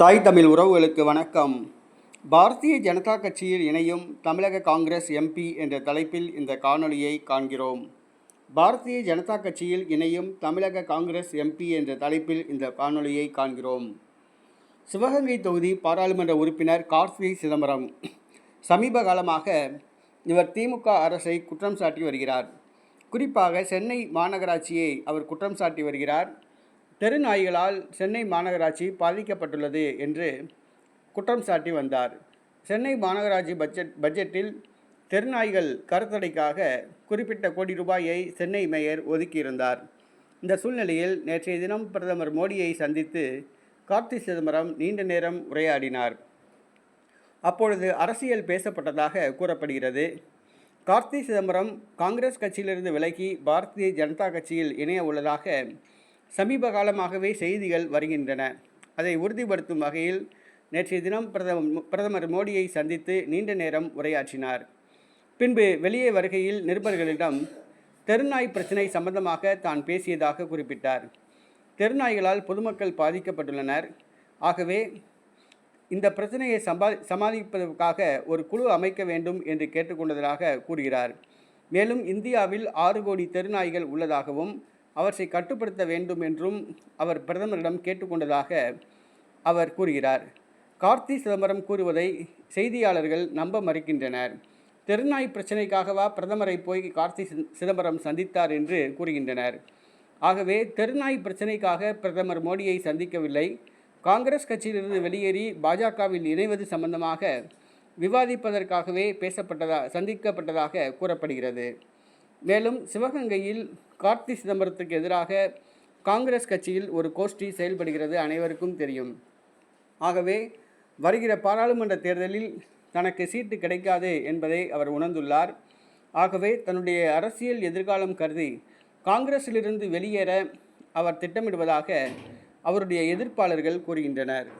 தாய் தமிழ் உறவுகளுக்கு வணக்கம். பாரதிய ஜனதா கட்சியில் இணையும் தமிழக காங்கிரஸ் எம்பி என்ற தலைப்பில் இந்த காணொளியை காண்கிறோம். பாரதிய ஜனதா கட்சியில் இணையும் தமிழக காங்கிரஸ் எம்பி என்ற தலைப்பில் இந்த காணொளியை காண்கிறோம். சிவகங்கை தொகுதி பாராளுமன்ற உறுப்பினர் கார்த்தி சிதம்பரம். சமீப காலமாக இவர் திமுக அரசை குற்றம் சாட்டி வருகிறார். குறிப்பாக சென்னை மாநகராட்சியை அவர் குற்றம் சாட்டி வருகிறார். தெருநாய்களால் சென்னை மாநகராட்சி பாதிக்கப்பட்டுள்ளது என்று குற்றம் சாட்டி வந்தார். சென்னை மாநகராட்சி பட்ஜெட் பட்ஜெட்டில் தெருநாய்கள் கருத்தடைக்காக குறிப்பிட்ட கோடி ரூபாயை சென்னை மேயர் ஒதுக்கியிருந்தார். இந்த சூழ்நிலையில் நேற்றைய தினம் பிரதமர் மோடியை சந்தித்து கார்த்தி சிதம்பரம் நீண்ட நேரம் உரையாடினார். அப்பொழுது அரசியல் பேசப்பட்டதாக கூறப்படுகிறது. கார்த்தி சிதம்பரம் காங்கிரஸ் கட்சியிலிருந்து விலகி பாரதிய ஜனதா கட்சியில் இணைய உள்ளதாக சமீப காலமாகவே செய்திகள் வருகின்றன. அதை உறுதிப்படுத்தும் வகையில் நேற்றைய தினம் பிரதம பிரதமர் மோடியை சந்தித்து நீண்ட நேரம் உரையாற்றினார். பின்பு வெளியே வருகையில் நிருபர்களிடம் தெருநாய் பிரச்சினை சம்பந்தமாக தான் பேசியதாக குறிப்பிட்டார். தெருநாய்களால் பொதுமக்கள் பாதிக்கப்பட்டுள்ளனர். ஆகவே இந்த பிரச்சனையை சம்பா சமாளிப்பதற்காக ஒரு குழு அமைக்க வேண்டும் என்று கேட்டுக்கொண்டதாக கூறுகிறார். மேலும் இந்தியாவில் ஆறு கோடி தெருநாய்கள் உள்ளதாகவும் அவற்றை கட்டுப்படுத்த வேண்டும் என்றும் அவர் பிரதமரிடம் கேட்டுக்கொண்டதாக அவர் கூறுகிறார். கார்த்தி சிதம்பரம் கூறுவதை செய்தியாளர்கள் நம்ப மறுக்கின்றனர். தெருநாய் பிரச்சனைக்காகவா பிரதமரை போய் கார்த்தி சி- சிதம்பரம் சந்தித்தார் என்று கூறுகின்றனர். ஆகவே தெருநாய் பிரச்சனைக்காக பிரதமர் மோடியை சந்திக்கவில்லை. காங்கிரஸ் கட்சியிலிருந்து வெளியேறி பாஜகவில் இணைவது சம்பந்தமாக விவாதிப்பதற்காகவே பேசப்பட்டதா சந்திக்கப்பட்டதாக கூறப்படுகிறது. மேலும் சிவகங்கையில் கார்த்தி சிதம்பரத்துக்கு எதிராக காங்கிரஸ் கட்சியில் ஒரு கோஷ்டி செயல்படுகிறது அனைவருக்கும் தெரியும். ஆகவே வருகிற பாராளுமன்ற தேர்தலில் தனக்கு சீட்டு கிடைக்காது என்பதை அவர் உணர்ந்துள்ளார். ஆகவே தன்னுடைய அரசியல் எதிர்காலம் கருதி காங்கிரஸிலிருந்து வெளியேற அவர் திட்டமிடுவதாக அவருடைய எதிர்ப்பாளர்கள் கூறுகின்றனர்.